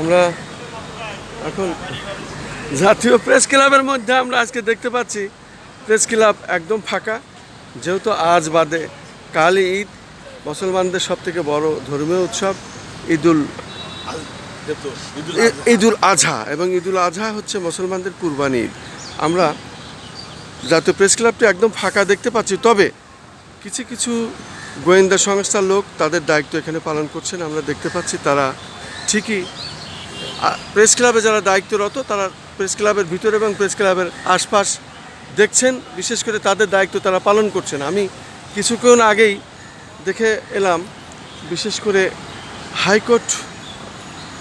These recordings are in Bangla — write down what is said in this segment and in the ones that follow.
আমরা এখন জাতীয় প্রেস ক্লাবের মধ্যে আমরা আজকে দেখতে পাচ্ছি, প্রেস ক্লাব একদম ফাঁকা। যেহেতু আজ বাদে কালই ঈদ, মুসলমানদের সব থেকে বড় ধর্মীয় উৎসব ঈদুল ঈদুল আজহা এবং ঈদুল আজহা হচ্ছে মুসলমানদের কুরবানি ঈদ। আমরা জাতীয় প্রেস ক্লাবটি একদম ফাঁকা দেখতে পাচ্ছি, তবে কিছু কিছু গোয়েন্দা সংস্থার লোক তাদের দায়িত্ব এখানে পালন করছেন, আমরা দেখতে পাচ্ছি তারা ঠিকই প্রেস ক্লাবে যারা দায়িত্বরত, তারা প্রেস ক্লাবের ভিতরে এবং প্রেস ক্লাবের আশপাশ দেখছেন। বিশেষ করে তাদের দায়িত্ব তারা পালন করছেন। আমি কিছুক্ষণ আগেই দেখে এলাম, বিশেষ করে হাইকোর্ট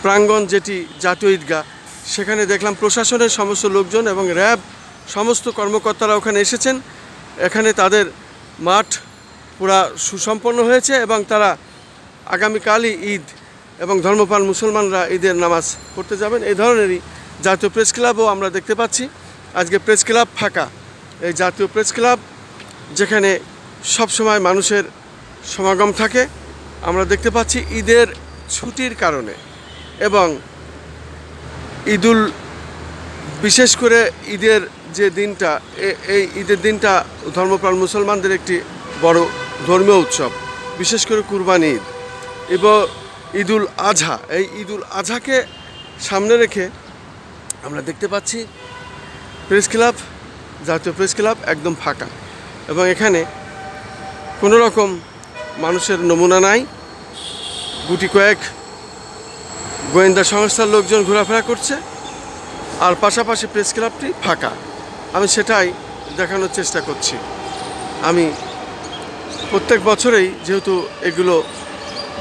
প্রাঙ্গণ যেটি জাতীয় ঈদগাহ সেখানে দেখলাম প্রশাসনের সমস্ত লোকজন এবং র্যাব, সমস্ত কর্মকর্তারা ওখানে এসেছেন। এখানে তাদের মাঠ পুরা সুসম্পন্ন হয়েছে এবং তারা আগামীকালই ঈদ এবং ধর্মপাল মুসলমানরা ঈদের নামাজ পড়তে যাবেন। এই ধরনেরই জাতীয় প্রেস ক্লাবও আমরা দেখতে পাচ্ছি। আজকে প্রেস ক্লাব ফাঁকা। এই জাতীয় প্রেস ক্লাব যেখানে সবসময় মানুষের সমাগম থাকে, আমরা দেখতে পাচ্ছি ঈদের ছুটির কারণে এবং ঈদুল, বিশেষ করে ঈদের যে দিনটা এই ঈদের দিনটা ধর্মপ্রাণ মুসলমানদের একটি বড় ধর্মীয় উৎসব, বিশেষ করে কুরবানি ঈদ। এবং ঈদুল আজহা। এই ঈদুল আজহাকে সামনে রেখে আমরা দেখতে পাচ্ছি প্রেস ক্লাব, জাতীয় প্রেস ক্লাব একদম ফাঁকা। এবং এখানে কোনো রকম মানুষের নমুনা নাই। গুটি কয়েক গোয়েন্দা সংস্থার লোকজন ঘোরাফেরা করছে। আর পাশাপাশি প্রেস ক্লাবটি ফাঁকা। আমি সেটাই দেখানোর চেষ্টা করছি। আমি প্রত্যেক বছরেই যেহেতু এগুলো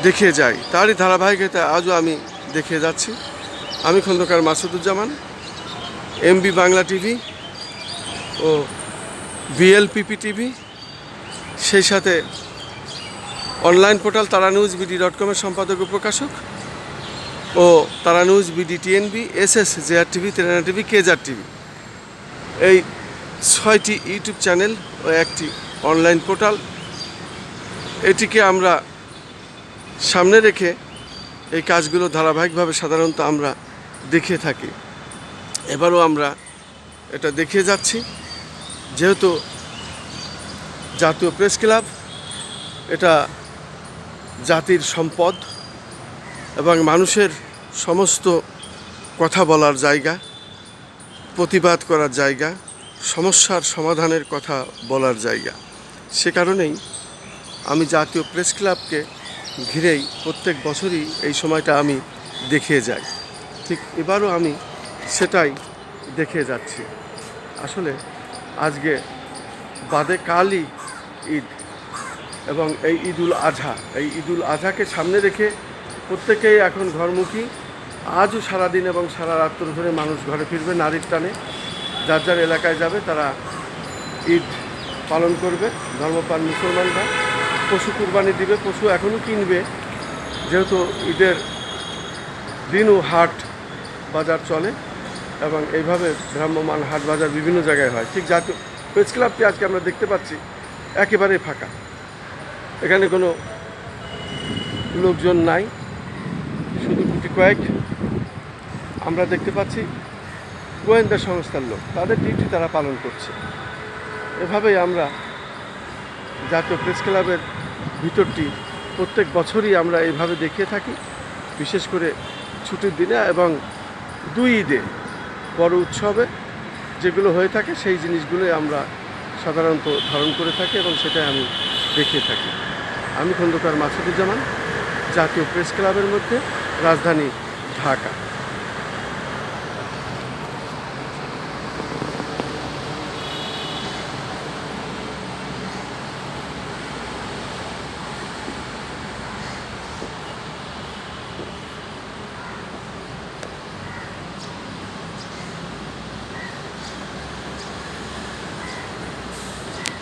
দেখিয়ে যাই। তারই ধারাবাহিকতা আজও আমি দেখিয়ে যাচ্ছি। আমি খন্দকার মাসুদুজ্জামান, এমবি বাংলা টিভি ও বিএলপিপি টিভি। সেই সাথে online portal Tara news BD dot কমের সম্পাদক ও প্রকাশক ও Tara news BD TNB S S JR TV, তেলেনা TV, কেজার টিভি। এই ছয়টি ইউটিউব চ্যানেল ও একটি অনলাইন পোর্টাল। এটিকে আমরা সামনে রেখে এই কাজগুলো ধারাবাহিকভাবে সাধারণত আমরা দেখে থাকি। এবারও আমরা এটা দেখিয়ে যাচ্ছি। যেহেতু জাতীয় প্রেস ক্লাব, এটা জাতির সম্পদ এবং মানুষের সমস্ত কথা বলার জায়গা, প্রতিবাদ করার জায়গা, সমস্যার সমাধানের কথা বলার জায়গা। সে কারণেই আমি জাতীয় প্রেস ক্লাবকে ঘিরেই প্রত্যেক বছরই এই সময়টা আমি দেখিয়ে যাই। ঠিক এবারও আমি সেটাই দেখে যাচ্ছি। আসলে আজকে বাদে কালই ঈদ এবং এই ঈদুল আজহা এই ঈদুল আজহাকে সামনে রেখে প্রত্যেকেই এখন ঘরমুখী। আজও সারাদিন এবং সারা রাত্র ধরে মানুষ ঘরে ফিরবে নারীর টানে। যার যার এলাকায় যাবে তারা ঈদ পালন করবে, ধর্মপ্রাণ মুসলমানরা। পশু কুরবানি দিবে, পশু এখনও কিনবে। যেহেতু ঈদের দিনও হাট বাজার চলে এবং এইভাবে ভ্রাম্যমান হাট বাজার বিভিন্ন জায়গায় হয়। ঠিক জাতীয় প্রেস ক্লাবটি আজকে আমরা দেখতে পাচ্ছি, একেবারেই ফাঁকা। এখানে কোনো লোকজন নাই, শুধু গুটি কয়েক। আমরা দেখতে পাচ্ছি গোয়েন্দা সংস্থার লোক, তাদের ডিউটি তারা পালন করছে। এভাবেই আমরা জাতীয় প্রেস ক্লাবের ভিতরটি প্রত্যেক বছরই আমরা এইভাবে দেখিয়ে থাকি, বিশেষ করে ছুটির দিনে এবং দুই ঈদে বড় উৎসবে যেগুলো হয়ে থাকে সেই জিনিসগুলোই আমরা সাধারণত ধারণ করে থাকি এবং সেটাই আমি দেখিয়ে থাকি। আমি খন্দকার মাসুদুজ্জামান, জাতীয় প্রেস ক্লাবের মধ্যে রাজধানী ঢাকা।